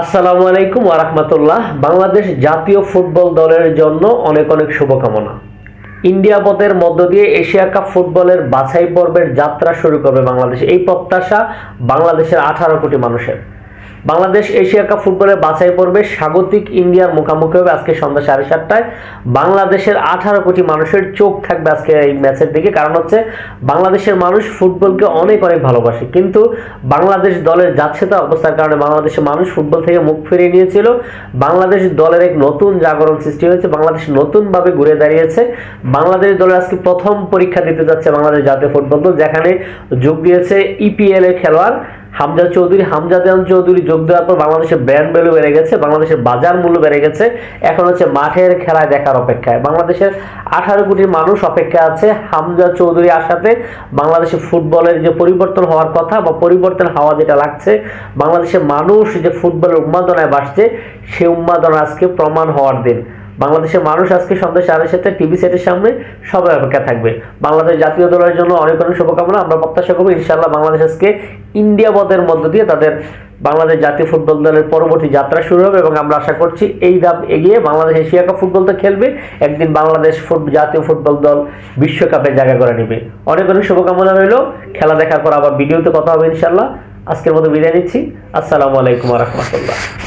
আসসালামু আলাইকুম আরহামতুল্লাহ বাংলাদেশ জাতীয় ফুটবল দলের জন্য অনেক অনেক শুভকামনা। ইন্ডিয়া পথের মধ্য দিয়ে এশিয়া কাপ ফুটবলের বাছাই পর্বের যাত্রা শুরু করবে বাংলাদেশ। এই প্রত্যাশা বাংলাদেশের আঠারো কোটি মানুষের। বাংলাদেশ এশিয়া কাপ ফুটবলের বাছাই পর্বে স্বাগতিক ইন্ডিয়ার মুখোমুখি হবে আজকে সন্ধ্যা সাড়ে সাতটায়। বাংলাদেশের আঠারো কোটি মানুষের চোখ থাকবে আজকে এই ম্যাচের দিকে। কারণ হচ্ছে বাংলাদেশের মানুষ ফুটবলকে অনেক অনেক ভালোবাসে। কিন্তু বাংলাদেশ দলের যাচ্ছে তো অবস্থার কারণে বাংলাদেশের মানুষ ফুটবল থেকে মুখ ফিরিয়ে নিয়েছিল। বাংলাদেশ দলের এক নতুন জাগরণ সৃষ্টি হয়েছে। বাংলাদেশ নতুনভাবে ঘুরে দাঁড়িয়েছে। বাংলাদেশ দলের আজকে প্রথম পরীক্ষা দিতে যাচ্ছে বাংলাদেশ জাতীয় ফুটবল দল, যেখানে যোগ দিয়েছে ইপিএল এর খেলোয়াড় হামজা চৌধুরী, হামজা দেওয়ান চৌধুরী যোগ দেওয়ার পর বাংলাদেশের ব্র্যান্ড ভ্যালু বেড়ে গেছে, বাংলাদেশের বাজার মূল্য বেড়ে গেছে। এখন হচ্ছে মাঠের খেলায় দেখার অপেক্ষায়। বাংলাদেশের আঠারো কোটি মানুষ অপেক্ষা আছে হামজা চৌধুরী আসাতে বাংলাদেশের ফুটবলের যে পরিবর্তন হওয়ার কথা বা পরিবর্তন হওয়া যেটা লাগছে, বাংলাদেশের মানুষ যে ফুটবলের উন্মাদনায় বাসছে সেই উন্মাদনা আজকে প্রমাণ হওয়ার দিন। বাংলাদেশের মানুষ আজকে সন্ধ্যা সাড়ে সাথে টিভি সেটের সামনে সবাই অপেক্ষা থাকবে। বাংলাদেশ জাতীয় দলের জন্য অনেক অনেক শুভকামনা, আমরা প্রত্যাশা করব ইনশাল্লাহ বাংলাদেশ আজকে ইন্ডিয়া পথের মধ্য দিয়ে তাদের বাংলাদেশ জাতীয় ফুটবল দলের পরবর্তী যাত্রা শুরু হবে এবং আমরা আশা করছি এই ধাপ এগিয়ে বাংলাদেশ এশিয়া কাপ ফুটবল তো খেলবে, একদিন বাংলাদেশ জাতীয় ফুটবল দল বিশ্বকাপে জায়গা করে নেবে। অনেক অনেক শুভকামনা রইল, খেলা দেখার পর আবার ভিডিওতে কথা হবে ইনশাল্লাহ আজকের মতো বিদায় নিচ্ছি, আসসালামু আলাইকুম রহমতুল্লাহ।